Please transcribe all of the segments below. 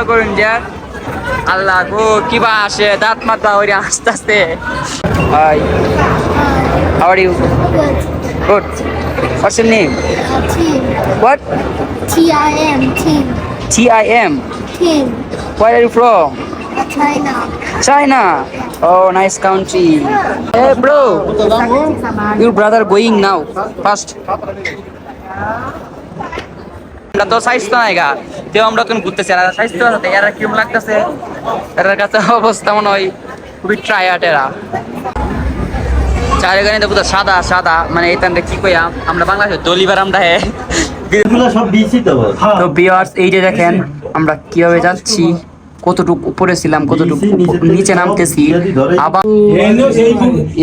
মনে করুন যে আল্লাহ গো কিবা আসে দাঁত মাথা ওরে আস্তে আস্তে hi how are you. Good what's your name Uh. What T I M. Team. T I M Team. Where are you from Uh, China. China. Oh, nice country. Hey, bro. Your brother going now. First. আমরা তো স্বাস্থ্য নাই গা। তেও আমরা কোন ঘুরতেছি আর স্বাস্থ্য আছে এরা কিরম লাগতেছে? কাছে অবস্থা মনে হয় খুবই ট্রায়ার্ড এরা। চারিখানে দেখো তো সাদা সাদা। মানে এই তান্ডে কি কইয়া আমরা বাংলাদেশে দলিবার আমরা হে এগুলো সব বিচি তো তো বিয়ার্স এই যে দেখেন আমরা কীভাবে যাচ্ছি কতটুকু উপরে ছিলাম কতটুকু নিচে নামতেছি। আবার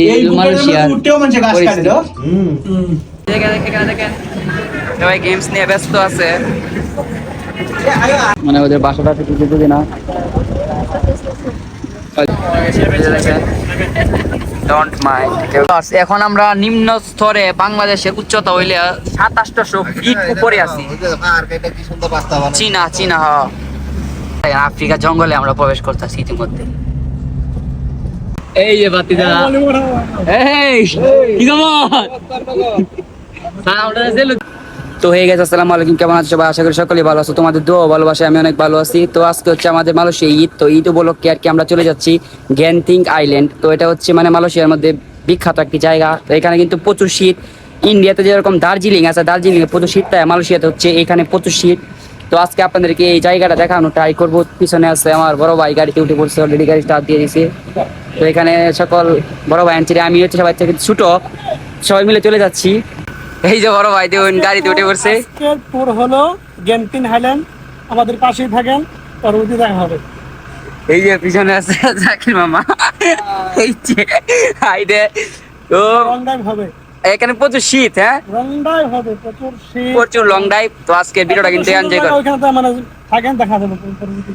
এই মালয়েশিয়ার পরিস্থিতি। দেখেন, দেখেন, দেখেন। সবাই গেমস নিয়ে ব্যস্ত আছে মানে ওদের বাসাটা থেকে যদি না এখন আমরা নিম্ন স্তরে বাংলাদেশের উচ্চতা হইলে সাতাশশো ফিট উপরে আছি চীনা চীনা আফ্রিকা জঙ্গলে আমরা প্রবেশ করতেছি ইতিমধ্যে এই যে বাতি দাদা এই কি খবর তো হয়ে গেছে, আসসালামু আলাইকুম, কেমন আছো সবাই? আশা করি সকলেই ভালো আছো। তোমাদের দোয়া ভালোবাসা আমি অনেক ভালো আছি। তো আজকে হচ্ছে আমাদের মালয়েশিয়া ঈদ। তো ঈদ উপলক্ষে আর কি আমরা চলে যাচ্ছি গ্যানথিং আইল্যান্ড। তো এটা হচ্ছে মানে মালয়েশিয়ার মধ্যে বিখ্যাত একটি জায়গা। তো এখানে কিন্তু প্রচুর শীত। ইন্ডিয়াতে যেরকম দার্জিলিং আছে দার্জিলিং এ প্রচুর শীত, তাই মালয়েশিয়াতে হচ্ছে এখানে প্রচুর শীত। তো আজকে আপনাদেরকে এই জায়গাটা দেখানো ট্রাই করব। পিছনে আছে আমার বড় ভাই গাড়িতে উঠে পড়ছে অলরেডি গাড়ি স্টার্ট দিয়ে দিয়েছে। তো এখানে সকল বড় ভাই আনছি আমি হচ্ছে সবাই থেকে ছোট। সবাই মিলে চলে যাচ্ছি। এই যে বড় ভাই দেখুন গাড়িতে উঠে পড়ছে। আজকের ট্যুর হলো গেন্টিন হাইল্যান্ড আমাদের পাশেই থাকেন পরবর্তী দেখা হবে। এই যে পিছনে আছে জাকির মামা। এই যে হাই দে ও লং ড্রাইভ হবে। এখানে প্রচুর শীত হ্যাঁ? লং ড্রাইভ হবে প্রচুর শীত। প্রচুর লং ড্রাইভ তো আজকে ভিডিওটা কিন্তু এনজয় করো। ওখানে তো মানে থাকেন দেখা যাবে পরবর্তী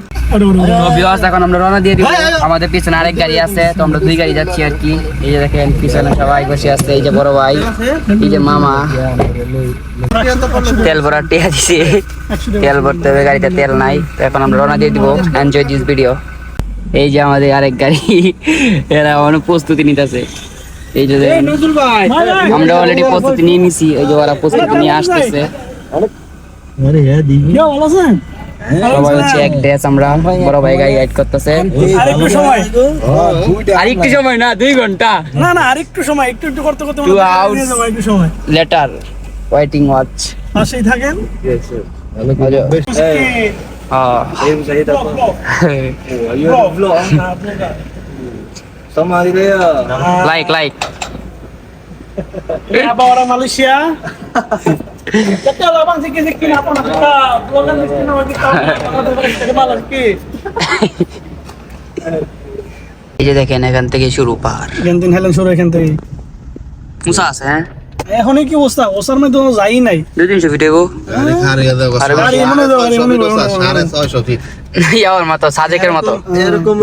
তো viewers, এখন আমরা রওনা দিয়ে দিব। আমাদের পিছনে আরেক গাড়ি আছে তো আমরা দুই গাড়ি যাচ্ছি আর কি। এই যে দেখেন পিছনে সবাই বসে আছে এই যে বড় ভাই এই যে মামা। তেল ভরার টিয়া দিছে। তেল ভরতে হবে গাড়িতে তেল নাই। তো এখন আমরা রওনা দিয়ে দিব। এনজয় দিস ভিডিও এই যে আমাদের আরেক গাড়ি এরা অনেক প্রস্তুতি নিতেছে। এই যে আমরা অলরেডি প্রস্তুতি নিয়ে নিছি। এই যে ওরা প্রস্তুতি নিয়ে আসতেছে। আরে হ্যাঁ কেউ ভালো আছেন? সবাই হচ্ছে এক ড্রেস আমরা বড় ভাই গাড়ি গাইড করতেছে। আরেকটু সময়। আর একটু সময় না দুই ঘণ্টা। না না আরেকটু সময় একটু একটু করতে করতে মনে হয় যাব একটু সময়। লেটার ওয়েটিং ওয়াচ পাশেই থাকেন। Like like Ahora Malaysia. Kata lah bang sikit sikit apa nak kita bukan sikit nak kita kita malas sikit. এই যে দেখেন এখান থেকে শুরু par. গেন্দিন হেলেন শুরু এখান থেকে মুসা আছে হ্যাঁ এখন কি অবস্থা? ওসার মধ্যে কোনো যাই নাই। দুই তিনশো ফিট এগো। আরে মনে দাও আরে মনে দাও ইয়ার মতো সাজেকের মতো।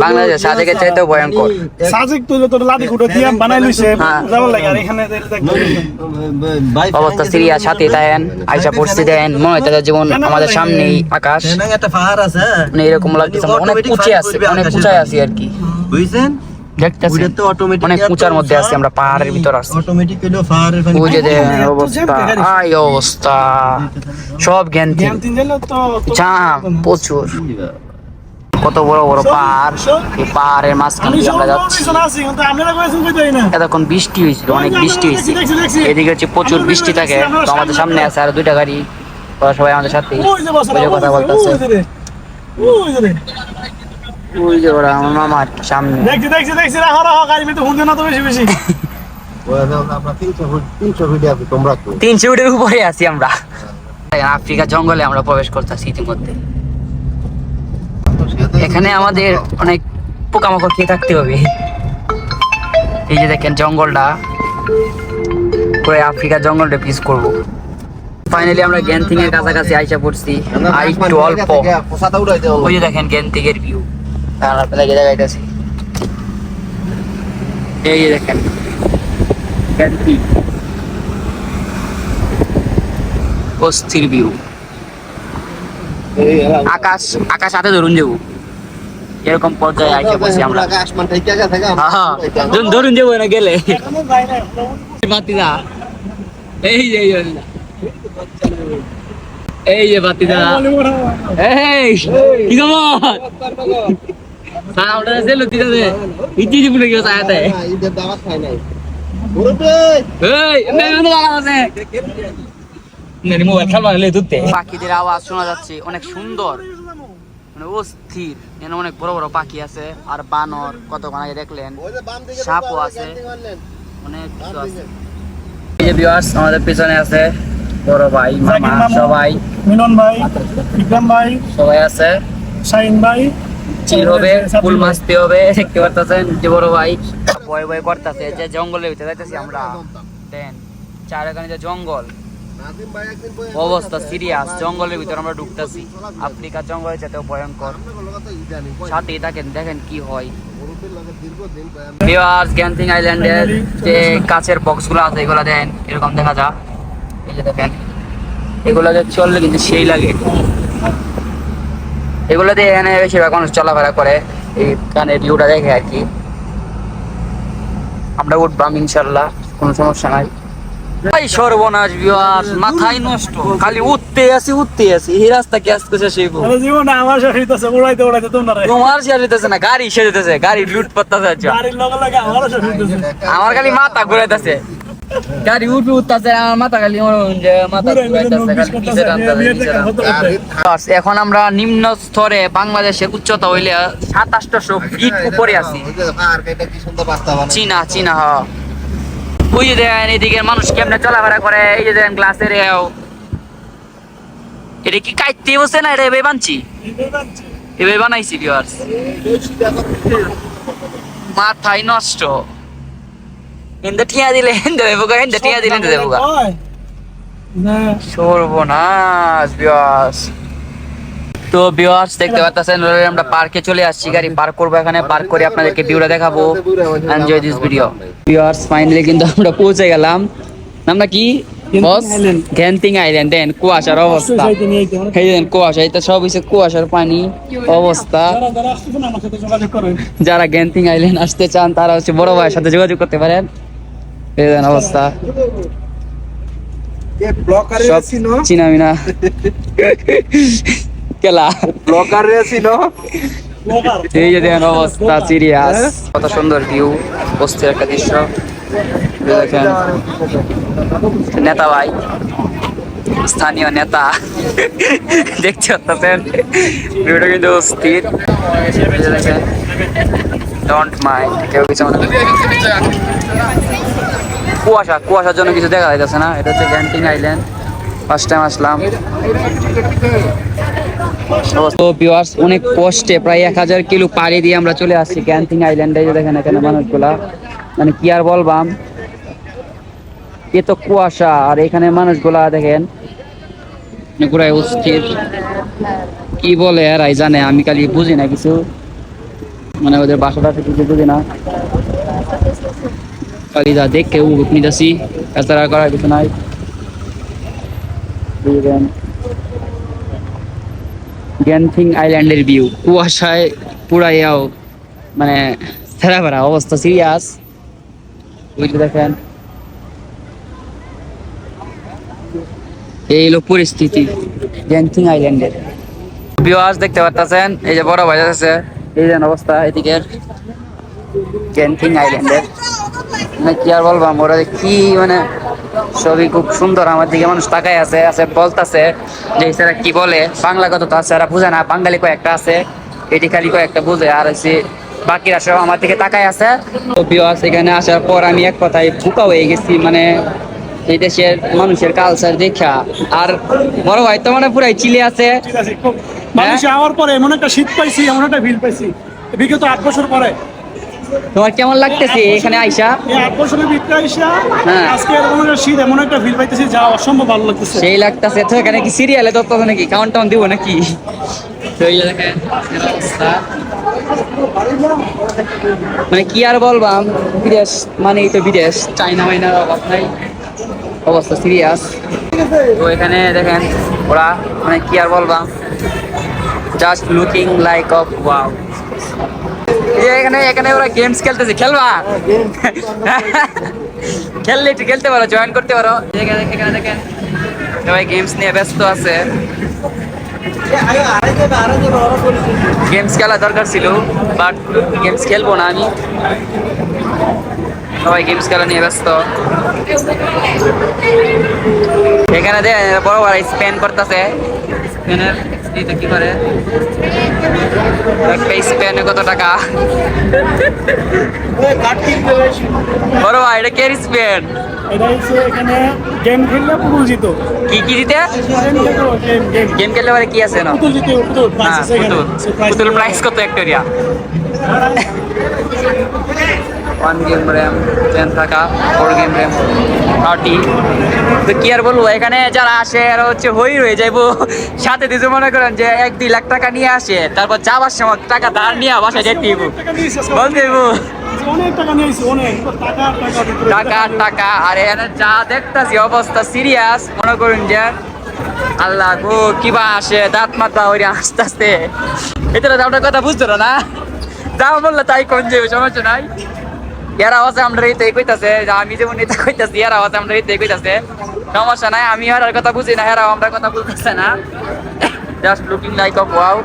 বাংলাদেশ সাজেকের চাইতেও ভয়ঙ্কর। সাজেক তুই তোর লাদি কুটো দিয়ে বানাই লইছে। হ্যাঁ। যাবার লাগে আর এখানে অবস্থা সাথে দেন আইসা পড়ছি দেন। মনে হয় তাদের জীবন আমাদের সামনেই আকাশ। একটা পাহাড় আছে। মানে এরকম আমরা অনেক উঁচে আছে অনেক উঁচায় আছি আর কি। বুঝছেন? দেখতেছি। তো automatic অনেক উঁচার মধ্যে। আছি আমরা পাহাড়ের ভিতর আছি। অটোমেটিক হলো পাহাড়ের পানি ওই যে দেখেন অবস্থা। আই অবস্থা। সব জ্ঞান জ্ঞান তিন জাম প্রচুর। কত বড় বড় পাহাড়। এই পাহাড়ের মাঝখান দিয়ে আমরা যাচ্ছি। পিছনে আছি কিন্তু আপনারা কইছেন কই যাই না? এতক্ষণ বৃষ্টি হয়েছিল অনেক বৃষ্টি হয়েছে। এদিকে হচ্ছে প্রচুর বৃষ্টি থাকে। তো আমাদের সামনে আছে আর দুইটা গাড়ি। ওরা সবাই আমাদের সাথে। কথা বলতেছে। ওই যে ওরা আমার মামা সামনে। দেখছি দেখছি দেখছি রাখো রাখো গাড়ি ভিতরে না তো বেশি বেশি। তিনশো ফুটের উপরে আছি আমরা। আফ্রিকা জঙ্গলে আমরা প্রবেশ করতেছি ইতিমধ্যে। এখানে আমাদের অনেক পোকামাকড় খেয়ে থাকতে হবে। এই যে দেখেন জঙ্গলটা করে আফ্রিকা জঙ্গলটা পিস করব। ফাইনালি আমরা গ্যানথিং এর কাছাকাছি আইসা পড়ছি। আর একটু অল্প। ওই যে দেখেন গ্যানথিং এর ভিউ আকাশ আকাশ হাতে ধরুন যাব। এরকম পর্যায়ে আইসে বসি আমরা। ধরুন যাব না গেলে। বাতিদা, এই যে। এই যে বাতিদা। এই। কি খবর? হ্যাঁ ওটা দে ইতি ঈদের দাওয়াত খাই নাই। পাখিদের আওয়াজ শোনা যাচ্ছে অনেক সুন্দর। মানে অস্থির এখানে অনেক বড় বড় পাখি আছে আর বানর কতক্ষণ আগে দেখলেন সাপও আছে। অনেক কিছু আছে। এই যে ভিউয়ার্স আমাদের পিছনে আছে বড় ভাই মামা সবাই। মিলন ভাই ইকরাম ভাই সবাই আছে। শাহিন ভাই চিল হবে ফুল মাছতে হবে দেখতে পারতেছেন যে বড় ভাই। ভয় ভয় করতেছে যে জঙ্গলের ভিতরে যাইতেছি আমরা। দেন চার এখানে যে জঙ্গল। অবস্থা সিরিয়াস জঙ্গলের ভিতরে আমরা ঢুকতেছি। আফ্রিকার জঙ্গলে যেতেও ভয়ঙ্কর। সাথেই থাকেন দেখেন কি হয়। ভিউয়ার্স গ্যান্থিং আইল্যান্ডের যে কাছের বক্সগুলো আছে এগুলো দেন এরকম দেখা যা এই যে দেখেন এগুলো যে চললে কিন্তু সেই লাগে। এগুলো দিয়ে এখানে বেশিরভাগ মানুষ চলাফেরা করে। এই কানের ভিউটা দেখে আর কি। আমরা উঠবাম ইনশাল্লাহ কোনো সমস্যা নাই। এই সর্বনাশ ভিউয়ার্স মাথায় নষ্ট। খালি উঠতে উঠতে এই রাস্তা কি আজকে শেষ হইব? আরে আমার শেষ হইতেছে উড়াইতে উড়াইতে তোমরা তোমার শেষ হইতেছে না গাড়ি শেষ হইতেছে। গাড়ি লুট পাত্তাছে গাড়ির লগে লগে আমারও শেষ হইতেছে। আমার খালি মাথা ঘুরাইতেছে। গাড়ি উঠে উঠতেছে আমার মাথা খালি মাথা এখন আমরা নিম্ন স্তরে বাংলাদেশের উচ্চতা হইলে সাতাশশো ফিট উপরে আছি। চীনা চীনা হ। ওই যে দেখেন এদিকে মানুষ কেমনে চলাফেরা করে এই যে দেখেন গ্লাসের এটা কি কাইতে বসে না এটা এভাবে বানছি? এভাবে বানাইছি ভিউয়ার্স মাথায় নষ্ট। হিন্দে ঠিয়া দিলে হিন্দে দেবো গা, হিন্দে ঠিয়া দিলে হিন্দে দেবো গা। না সর্বনাশ বিয়াস তো বিয়াস দেখতে পাচ্ছেন আমরা পার্কে চলে আসছি গাড়ি পার্ক করব এখানে পার্ক করে আপনাদেরকে ভিউটা দেখাবো। এনজয় দিস ভিডিও বিয়ার্স ফাইনালি কিন্তু আমরা পৌঁছে গেলাম। নামটা কি? বস গ্যান্টিং আইল্যান্ড দেন কুয়াশার অবস্থা। এই দেন কুয়াশা এটা সব হচ্ছে কুয়াশার পানি অবস্থা। যারা গ্যান্টিং আইল্যান্ড আসতে চান তারা হচ্ছে বড় ভাইয়ের সাথে যোগাযোগ করতে পারেন। এই দেন অবস্থা। সব চিনা মিনা। কেলা। ব্লকারে চিনো? এই যে দেখেন অবস্থা সিরিয়াস। কত সুন্দর ভিউ বস্তির একটা দৃশ্য। দেখেন নেতা ভাই স্থানীয় নেতা। দেখতে পাচ্ছেন? ভিউটা কিন্তু স্থির এই যে দেখেন ডোন্ট মাইন্ড কেউ কিছু মনে। কুয়াশা, কুয়াশার জন্য কিছু দেখা যাইতেছে না। এটা হচ্ছে গ্যান্টিং আইল্যান্ড। ফার্স্ট টাইম আসলাম। তো অনেক কষ্টে, প্রায় এক হাজার কিলো পাড়ি দিয়ে আমরা চলে আসছি ক্যান্টিং আইল্যান্ডে দেখেন এখানে মানুষগুলা। মানে কি আর বলবাম? এ তো কুয়াশা, আর এখানে মানুষগুলা দেখেন, পুরাই অস্থির। কি বলে এরাই জানে, আমি খালি বুঝি না কিছু। মানে ওদের বাসাটা কিছু বুঝি না। যা, দেখে উ নিতেছি এছাড়া করার কিছু নাই। গ্যানথিং আইল্যান্ডের ভিউ কুয়াশায় পুরাইয়াও মানে ফেরা ফেরা অবস্থা সিরিয়াস বুঝতে দেখেন? এই হলো পরিস্থিতি গ্যানথিং আইল্যান্ডের ভিউয়ার্স দেখতে পাচ্ছেন এই যে বড় ভাই আছে, এই যে অবস্থা, এদিকের গ্যানথিং আইল্যান্ডের মানে কি আর বলবাম ওরা কি মানে সবই খুব সুন্দর আমার দিকে মানুষ তাকায় আছে আছে বলতাছে যে স্যারা কি বলে? বাংলা কথা তো আছে এরা বুঝে না বাঙালি কয়েকটা আছে এটি খালি কয়েকটা বুঝে আর হচ্ছে বাকিরা সব আমার দিকে তাকাই আছে। তো বিয়াস এখানে আসার পর আমি এক কথায় বুকা হয়ে গেছি মানে এই দেশের মানুষের কালচার দেখা। আর বড় ভাই তো মানে পুরাই চিলে আছে। আছে মানুষ আমার পরে এমন একটা শীত পাইছি এমন একটা ভিল পাইছি। বিগত আট বছর পরে। তোমার কেমন লাগতেছে এখানে আইসা? এই বছরের ভিতরে আইসা হ্যাঁ। আজকে এরকম একটা শীত এমন একটা ফিল পাইতেছি যা অসম্ভব ভালো লাগতেছে। সেই লাগতেছে। তো এখানে কি সিরিয়ালে তো তত নাকি? কাউন্ট টাউন দিব নাকি? তো এই দেখেন অবস্থা। মানে কি আর বলবাম? বিদেশ মানে তো বিদেশ। চাইনা মাইনার অভাব নাই। অবস্থা সিরিয়াস তো এখানে দেখেন ওরা মানে কি আর বলবাম? Just looking like of wow এখানে এখানে ওরা গেমস খেলতেছে খেলবা? খেললে একটু খেলতে পারো জয়েন করতে পারো। এখানে এখানে দেখেন সবাই গেমস নিয়ে ব্যস্ত আছে। গেমস খেলা দরকার ছিল বাট গেমস খেলব না আমি। সবাই গেমস খেলা নিয়ে ব্যস্ত। এখানে বড় বড় স্পেন করতেছে। স্পেনের এটা কি করে? একটা স্পেনে কত টাকা? বড় ভাই এটা কে স্পেন? এটা হচ্ছে এখানে গেম খেললে পুতুল জিত। কি কি দিতে গেম খেললে পরে কি আছে না? পুতুল জিতে পুতুল পুতুল। পুতুল প্রাইস কত একটরিয়া ওয়ান গেম র্যাম টেন থাকা ফোর গেম র্যাম থার্টি। তো কি আর বলব এখানে যারা আসে আর হচ্ছে হই রয়ে যাইবো। সাথে দিতে মনে করেন যে এক দুই লাখ টাকা নিয়ে আসে তারপর যাবার সময় টাকা ধার নিয়ে বাসায় যেতে দিব বলতে টাকা টাকা আর এখানে যা দেখতাছি অবস্থা সিরিয়াস মনে করুন যে আল্লাহ গো কিবা আসে দাঁত মাথা ওই আস্তে আস্তে। এটা আপনার কথা বুঝতো না। যা বললে তাই কোন যাবে সমস্যা নাই। এরা আছে আমরা এই তাই কইতাছে আমি যেমন এটা কইতাছি এরা আছে আমরা এই তাই কইতাছে। সমস্যা নাই, আমি আর কথা বুঝি না এরা আমরা কথা বুঝতেছে না। Just looking like of wow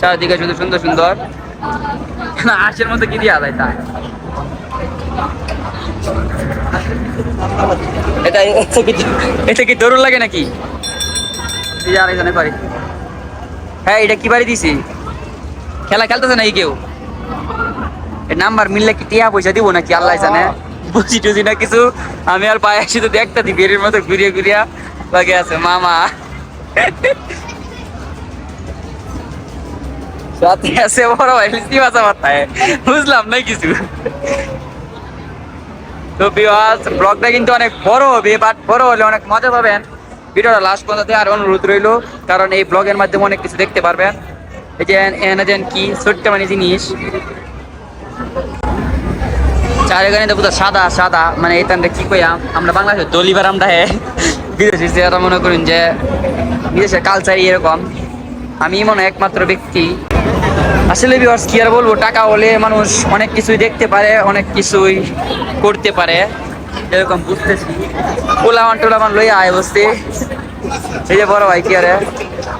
চারদিকে শুধু সুন্দর সুন্দর। আশের মধ্যে কি দিয়া যায় তাই? এটা এটা কি দৌড় লাগে নাকি? যে আরেকজনে পারি হ্যাঁ এটা কি বাড়ি দিছি? খেলা খেলতেছে নাকি কেউ? নাম্বার মিললে কি টিয়া পয়সা দিব নাকি আল্লাহ জানে? বুঝি টুঝি না কিছু? আমি আর পায়ে শুধু দেখতে দিই বেরির মতো ঘুরিয়ে ঘুরিয়া লাগে আছে মামা। সাথে আছে বড় ভাই লিস্তি বাসা মাথায়। বুঝলাম না কিছু। তো বিওয়াস ব্লগটা কিন্তু অনেক বড় হবে বাট বড় হলে অনেক মজা পাবেন। ভিডিওটা লাস্ট পর্যন্ত দেওয়ার অনুরোধ রইল, কারণ এই ব্লগের মাধ্যমে অনেক কিছু দেখতে পারবেন। এই যে এনে কি? ছোট্ট মানে জিনিস। চারিখানে তো পুরো সাদা সাদা মানে এখানটা কি কইয়াম আমরা বাংলাদেশে দলিবার আমরা হে বিদেশি চেহারা মনে করুন যে বিদেশের কালচারই এরকম। আমি মনে একমাত্র ব্যক্তি। আসলে ভিউয়ার্স কি আর বলব, টাকা হলে মানুষ অনেক কিছুই দেখতে পারে, অনেক কিছুই করতে পারে। এরকম বুঝতেছি। পোলামান টোলামান লইয়া আয় বসতে। এই যে বড় ভাই কি আরে?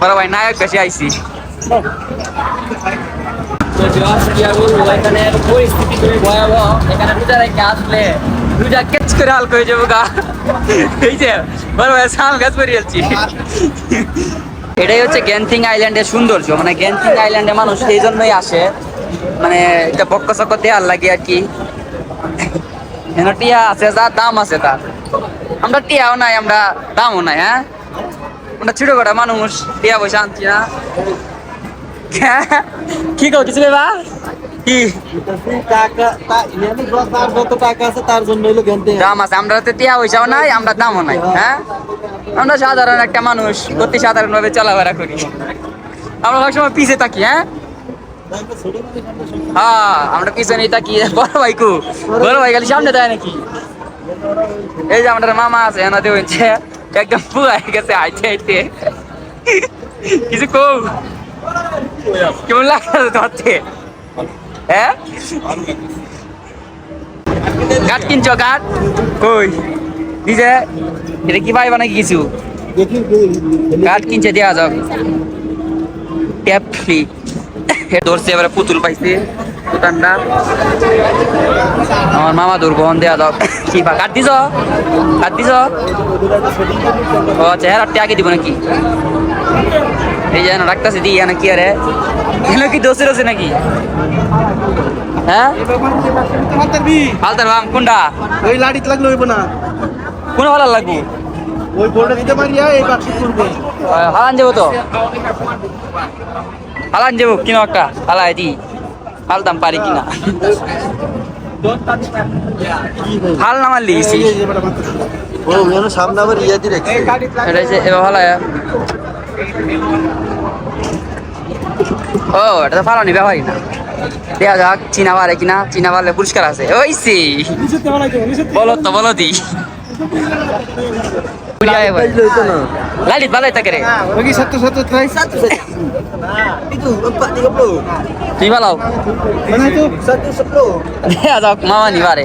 বড় ভাই নায়ক বেশি আইছি। ভয়াবহ। এখানে আসলে কেচ করে যাব গা। ভাই গাছ বেরিয়েছি এটাই হচ্ছে গ্যানথিং আইল্যান্ডের সৌন্দর্য। মানে গ্যানথিং আইল্যান্ডে মানুষ এই জন্যই আসে। মানে এটা বক্ক চক্ক দেওয়ার লাগে আর কি। টিয়া আছে, যা দাম আছে তার। আমরা টিয়াও নাই, আমরা দামও নাই হ্যাঁ? আমরা ছোট কটা মানুষ, টিয়া পয়সা আনছি না। কি? কো কিছু বা কি? আছে তার জন্য হইল আছে, আমরা তো টিয়া পয়সাও নাই, আমরা দামও নাই হ্যাঁ? আমরা সাধারণ একটা মানুষ, অতি সাধারণ ভাবে চলাফেরা করি। আমরা সবসময় পিছিয়ে থাকি হ্যাঁ? হ্যাঁ আমরা পিছনে থাকি, বড় ভাই কু বড় ভাই খালি সামনে দেয় নাকি? এই যে আমাদের মামা আছে এনাদের হচ্ছে একদম পুরাই গেছে হাইতে হাইতে কিছু কৌ কেমন লাগছে ধরতে হ্যাঁ? কাঠ কিনছো কাঠ কই? দিছে এটা কি পাইবা নাকি কিছু? কাঠ কিনছে দেওয়া যাক ট্যাপ ফ্রি। ধরছে, এবারে পুতুল পাইছে। দোকানটা। আমার মামা দুর্গহন দেওয়া যাক কি বা কাঠ দিছ? কাঠ দিছ? ও আচ্ছা হ্যাঁ রাত্রে আগে দিব নাকি? এই যে রাখতেছে দি না কি আরে এগুলো কি দোষের আছে নাকি হ্যাঁ কোনটা ওই লাড়িত লাগলে হইব না কোন ভালো লাগবো ওই বোর্ডে দিতে পারিয়া এই বাক্স করবে হালান যাব তো হালান যাব কিনো একটা হালাই দি হালতাম পারি কিনা হাল না মারলি গেছি ও সামনে আবার ইয়া দিয়ে এটা হচ্ছে এবার হালায় ও এটা তো ফালানি ব্যাপারই না। দেখা যাক চিনা পারে কিনা চিনা পারলে পুরস্কার আছে। ওই সে বলো তো বলো দি লালিত ভালো থাকে রে. তুই ভালো। sepuluh. দেখা যাক মামা নিবারে।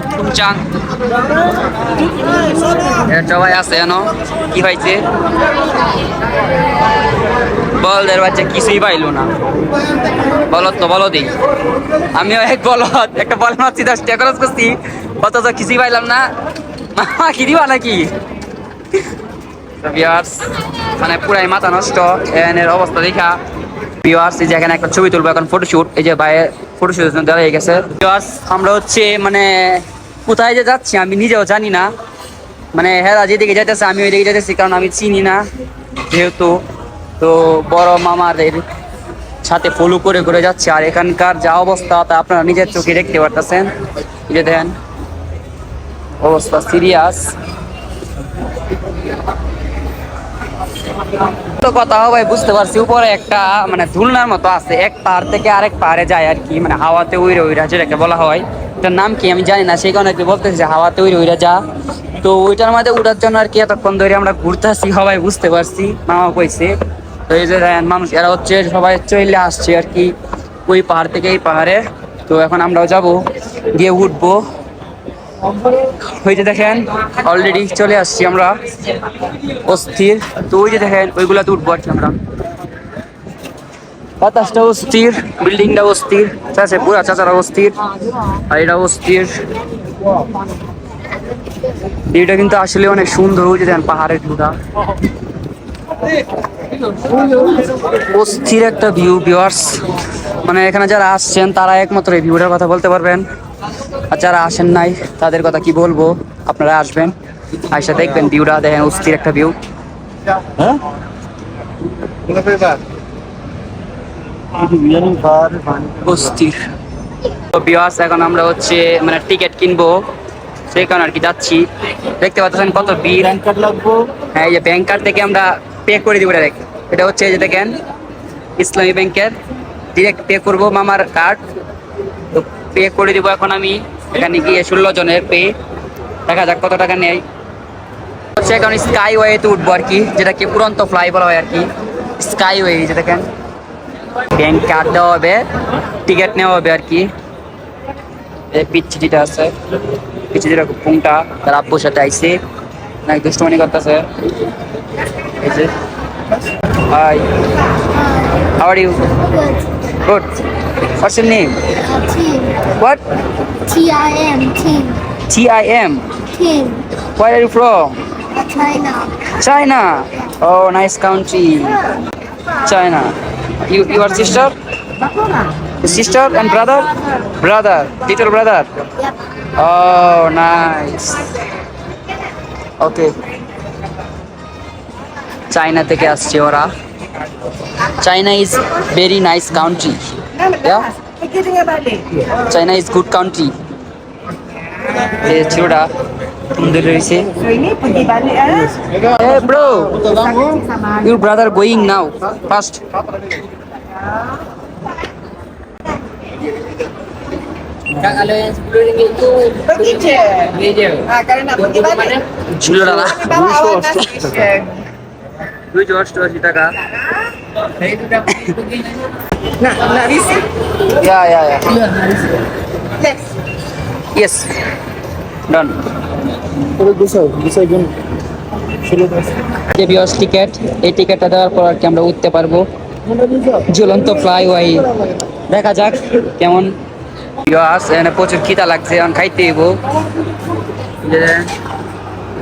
টুংচাং সবাই আছে জানো কি পাইছে? বলদের বাচ্চা কিছুই পাইলো না। বলত তো, বলো দিই। আমিও এক বলত, একটা বল মারছি, দশ টাকা খরচ করছি। অথচ কিছুই পাইলাম না। মামা, কি দিবা নাকি? তো মানে পুরাই মাথা নষ্ট। এনের অবস্থা দেখা। ভিউয়ার্স এই যে এখানে একটা ছবি তুলবো এখন ফটোশুট এই যে বাইরে ফটোশুট দেওয়া হয়ে গেছে। ভিউয়ার্স আমরা হচ্ছে মানে কোথায় যে যাচ্ছি আমি নিজেও জানি না। মানে হ্যাঁ যেদিকে যাইতেছে, আমি ওইদিকে যাইতেছি, কারণ আমি চিনি না যেহেতু। তো বড় মামাদের সাথে ফলো করে করে যাচ্ছে। আর এখানকার যা অবস্থা, তা আপনারা নিজের চোখে দেখতে পারতেছেন। যে দেখেন, অবস্থা সিরিয়াস তো কথা ভাই, বুঝতে পারছি। উপরে একটা মানে ঝুলনার মতো আছে। এক পাহাড় থেকে আরেক পাহাড়ে যায় আর কি মানে হাওয়াতে উইরে উইরা, যেটাকে বলা হয়। এটার নাম কি আমি জানি না, সেই কারণে কি বলতেছি যে হাওয়াতে উইরে উইরা যা। তো ওইটার মধ্যে উঠার জন্য আর কি এতক্ষণ ধরে আমরা ঘুরতেছি সবাই বুঝতে পারছি। মামা কইছে। তো এই যে মানুষ, এরা হচ্ছে, সবাই চলে আসছে আর কি। ওই পাহাড় থেকে এই পাহাড়ে। তো এখন আমরাও যাব, গিয়ে উঠবো। ওই যে দেখেন অলরেডি চলে আসছি আমরা অস্থির। তো ওই যে দেখেন, ওইগুলাতে উঠবো আর কি আমরা। বাতাসটা অস্থির বিল্ডিংটা অস্থির চাষে পুরা চাচারা অস্থির, আর এটা অস্থির। ভিউটা কিন্তু আসলে অনেক সুন্দর যে দেখেন, পাহাড়ের ভিউটা। অস্থির একটা ভিউ ভিউয়ার্স মানে এখানে যারা আসছেন, তারা একমাত্র এই ভিউটার কথা বলতে পারবেন। আর যারা আসেন নাই তাদের কথা কি বলব? আপনারা আসবেন আইসা দেখবেন ভিউটা দেখেন অস্থির একটা ভিউ. অস্থির। তো বিয়াস এখন আমরা হচ্ছে মানে টিকিট কিনবো সেই কারণে আর কি যাচ্ছি। দেখতে পাচ্ছেন কত ভিড়। লাগবো হ্যাঁ এই যে ব্যাংক কার্ড থেকে আমরা পে করে দিব ডাইরেক্ট এটা হচ্ছে এই যে দেখেন ইসলামী ব্যাংকের ডিরেক্ট পে করব মামার কার্ড পে করে দিব এখন আমি। এখানে গিয়ে ষোলো জনের পে। দেখা যাক কত টাকা নেয়। হচ্ছে এখন স্কাই ওয়েতে উঠবো আর কি, যেটাকে উড়ন্ত ফ্লাই বলা হয় আর কি। স্কাই ওয়ে যে দেখেন। ব্যাংক কার্ড দেওয়া হবে টিকিট নেওয়া হবে আর কি। যেটা আছে, পিচ্ছি যেটা পুংটা, তার আব্বুর সাথে আইসে। নাকি দুষ্টমানি করতেছে। এই যে। Hi you good what's your name Uh, team. What T I M. Team. T I M Team. Where are you from Uh, China. China oh nice country China you your sister sister and brother brother little brother Yep. Oh, nice. Okay China থেকে আসছে ওরা China is very nice country China is good country ছিলটা সুন্দর রয়েছে Hey bro, your brother going now. Fast. ছিল দাদা দুইশো অষ্টআশি টাকা Yeah, yeah, yeah. Yes. Done. Sulit mas. যে বিয়স টিকিট এই টিকিটটা দেওয়ার পর আর কি আমরা উঠতে পারব। Mana ঝুলন্ত ফ্লাই ওয়াই দেখা যাক কেমন। বিয়স এখানে প্রচুর খিদা লাগছে এখন খাইতে হইব।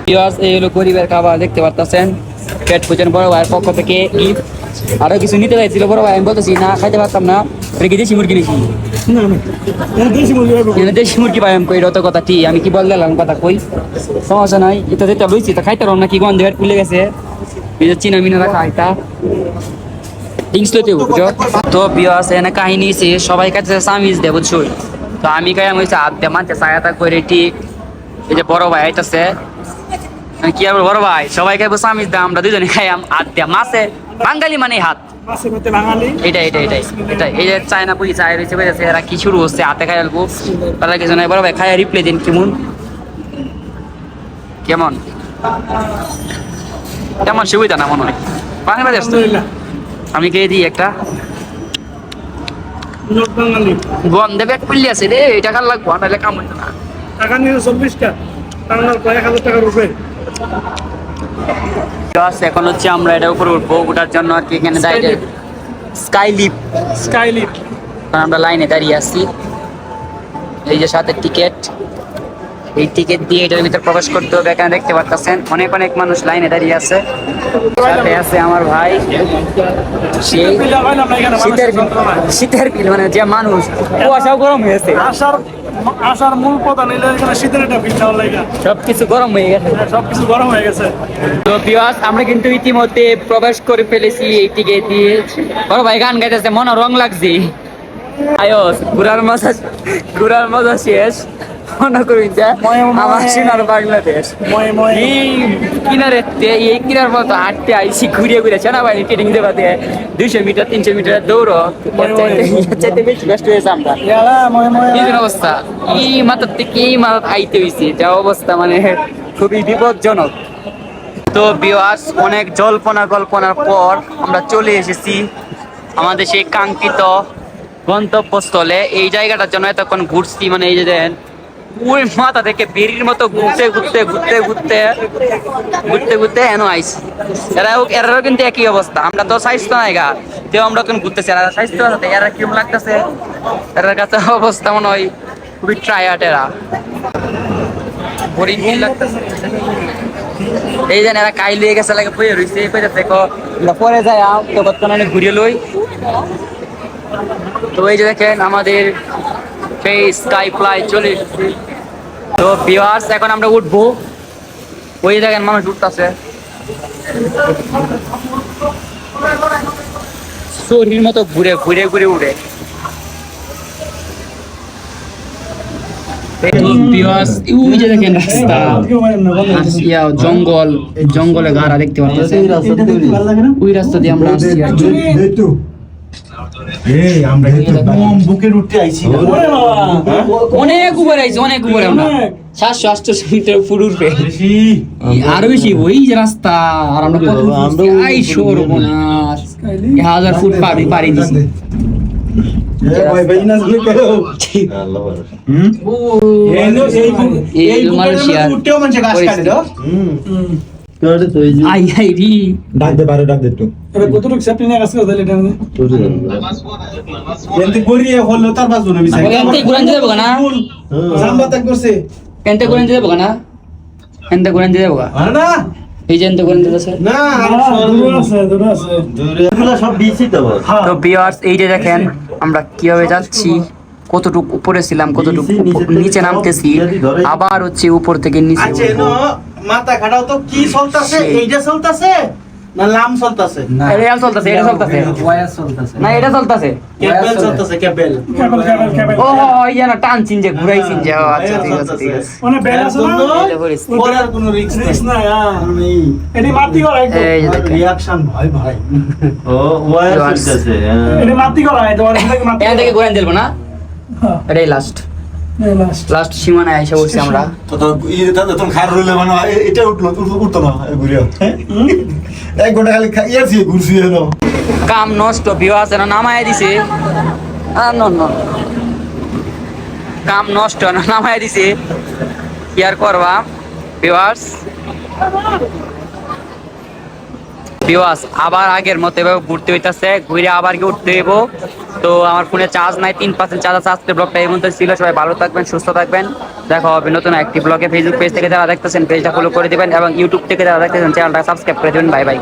বিয়স এই হলো গরিবের খাবার দেখতে পারতেছেন? পেট পুজন বড় ভাইয়ের পক্ষ থেকে ঈদ। আরও কিছু নিতে চাইছিল বড় ভাই আমি বলতেছি না খাইতে পারতাম না। এটা কি দেশি মুরগি নাকি? না না এই দেশি মুরগি পাই আমি কই রত কথা ঠিক আমি কি বললাম কথা কই? সমস্যা নাই এটা যেটা লইছি তা খাইতে পারলাম না কি গন্ধ হেট খুলে গেছে। যে চিনা মিনা রাখা এটা ডিংস লইতে বুঝছ তো বিয়াস এখানে কাহিনী সে সবাই কাছে সামিজ দে বুঝছ? তো আমি কাই আমি হাত দিয়ে মানতে সহায়তা করে ঠিক। এই যে বড় ভাই আইতাছে। কি আর বড় ভাই? সবাই খাইবো চামিচ দা আমরা দুজনে খাই আম- হাত দিয়া মাছে বাঙালি মানে হাত। মাছের মধ্যে এটা এটা এটাই এটাই এই যে চায়না পুরি চায় রয়েছে বেজেছে এরা কি শুরু হচ্ছে? হাতে খাই অল্প তারা কিছু নাই বড় ভাই খাই রিপ্লে দিন কেমন? কেমন? কেমন সুবিধা না মনে হয়। আমি খেয়ে দিই একটা? লোক বাঙালি। গন্ধে ব্যাগ পিল্লি আছে রে এটা কার লাগবো নাহলে কাম হইতো না। টাকা নিয়ে চব্বিশটা এক হাজার টাকার উপরে। বাস এখন হচ্ছে আমরা এটা উপরে উঠবো ওঠার জন্য আর কি এখানে দাঁড়িয়ে স্কাই লিপ স্কাই লিফট কারণ আমরা লাইনে দাঁড়িয়ে আছি। এই যে সাথে টিকিট এই টিকিট দিয়ে এটার ভিতরে প্রবেশ করতে হবে এখানে দেখতে পাচ্ছেন অনেক অনেক মানুষ লাইনে দাঁড়িয়ে আছে। সাথে আছে আমার ভাই। শীতের বিল শীতের বিল মানে যে মানুষ কুয়াশাও গরম হয়েছে আসার আসার মূল পথ নিলে এখানে শীতের একটা ভিড় দেওয়ার লাগে সবকিছু গরম হয়ে গেছে। সবকিছু গরম হয়ে গেছে। তো বিয়াস আমরা কিন্তু ইতিমধ্যে প্রবেশ করে ফেলেছি এই টিকে দিয়ে। বড় ভাই গান গাইতেছে মনে রং লাগছে। আয়স ঘুরার মজা ঘুরার মজা শেষ। মনে করুন যে। আমার সোনার বাংলাদেশ। এই কিনারে এই কিনার মতো হাঁটতে আইসি ঘুরিয়ে ঘুরে সেনাবাহিনী ট্রেনিং দেবা দিয়ে দুইশো মিটার তিনশো মিটার দৌড় চাইতে বেশি কষ্ট হয়েছে আমরা। যে অবস্থা এই মাথার থেকে এই মাথা আইতে হয়েছে যা অবস্থা মানে খুবই বিপজ্জনক। তো বিওয়াস অনেক জল্পনা কল্পনার পর আমরা চলে এসেছি আমাদের সেই কাঙ্ক্ষিত গন্তব্যস্থলে। এই জায়গাটার জন্য এতক্ষণ ঘুরছি মানে এই যে দেন ওই মাথা থেকে বেরির মতো ঘুরতে ঘুরতে ঘুরতে ঘুরতে ঘুরতে ঘুরতে এনো আইস। এরাও এরাও কিন্তু একই অবস্থা। আমরা তো স্বাস্থ্য নাই গা। তেও আমরা কিন্তু ঘুরতেছি? এরা স্বাস্থ্য আছে, এরা কিরম লাগতেছে? এরার কাছে অবস্থা মনে হয় খুবই ট্রায়ার্ড এরা। বোরিং লাগতেছে। এই যে এরা কাই লিয়ে গেছে লাগে বইয়ে রইছে। এই কইতে দেখো পরে যাই আম তো বর্তমানে ঘুরিয়ে লই। তো এই যে দেখেন, আমাদের সেই স্কাই ফ্লাই চলে এসেছে। তো ভিউয়ার্স এখন আমরা উঠবো ওই দেখেন মানুষ উঠতেছে শরীর মতো ঘুরে ঘুরে ঘুরে উড়ে দেখেন রাস্তা জঙ্গল জঙ্গলে গাড়া দেখতে পাচ্ছি ওই রাস্তা দিয়ে আমরা আসছি। এই আমরা কিন্তু বম বুকের উঠতে আইছি অনেক উপরে আইছি অনেক উপরে আমরা। সাতশো আটশো মিটার উপর উঠবে। আরও বেশি। ওই যে রাস্তা। আর আমরা কত আই সর্বনাশ। হাজার ফুট পারি পারি দিছি। এই নো আই আই রি। ডাক দে ডাক দে একটু। এবার কতটুকু সেফটি নিয়ে গড়িয়ে হলো তার বাজু না বিছাই এনতে ঘুরান দিয়ে দেবো না? জাম্বা তাক করছে। এনতে ঘুরান দিয়ে দেবো না? এনতে ঘুরান দিয়ে দেবো আরে না। এই যে এনতে ঘুরান দিয়ে না দূরে আছে দূরে আছে। এগুলো সব দিয়েছি তো তো ভিউয়ার্স এই যে দেখেন আমরা কীভাবে যাচ্ছি। কতটুক উপরে ছিলাম কতটুকু নিচে- নামতেছি। আবার হচ্ছে উপর থেকে নিচে আচ্ছা নো মাথা খাটাও তো কি চলতাছে? এইটা চলতাছে? না লাম চলতাছে? এটা চলতেছে এটা চলতেছে। না এটা চলতেছে। কেবল চলতাছে। কেবল কেবল কেবল কেবল ও ওই যেন টানছিন যে ঘুরাইছিন যে। আচ্ছা ঠিক আছে ঠিক আছে। মানে বেল আছে না? এটা করিস। পড়ার কোনো রিস্ক রিস্ক না নেই এটি মাটি করা একদম এই যে দেখেন। রিয়াকশন ভাই ভাই ও ওয়ার চলতেছে এটি মাটি করা এটা অনেক থেকে মাটি এখান থেকে ঘুরান দিলবো না। এটাই লাস্ট লাস্ট লাস্ট সীমানায় এসে বসছি আমরা। তো তো তো খার রইলে মানে এটা উঠল উঠ- উঠতো না ঘুরিয়া। এক ঘণ্টা খালি ইয়াছি ঘুরছি কাম নষ্ট ভিউ আছে না নামায় দিছে। আর ন ন। কাম নষ্ট না নামায় দিছে। কি আর করবা? ভিউয়ার্স ভিউয়ার্স আবার আগের মতো এভাবে ঘুরতে হইতেছে, ঘুরে আবার কি উঠতে দেবো তো আমার ফোনে চার্জ নাই, তিন পার্সেন্ট চার্জ আছে, আজকের ব্লগটা এই মধ্যে ছিল। সবাই ভালো থাকবেন, সুস্থ থাকবেন। দেখা হবে নতুন একটি ব্লগে ফেসবুক পেজ থেকে যারা দেখতেছেন পেজটা ফলো করে দেবেন এবং ইউটিউব থেকে যারা দেখতেছেন চ্যানেলটা সাবস্ক্রাইব করে দেবেন। Bye bye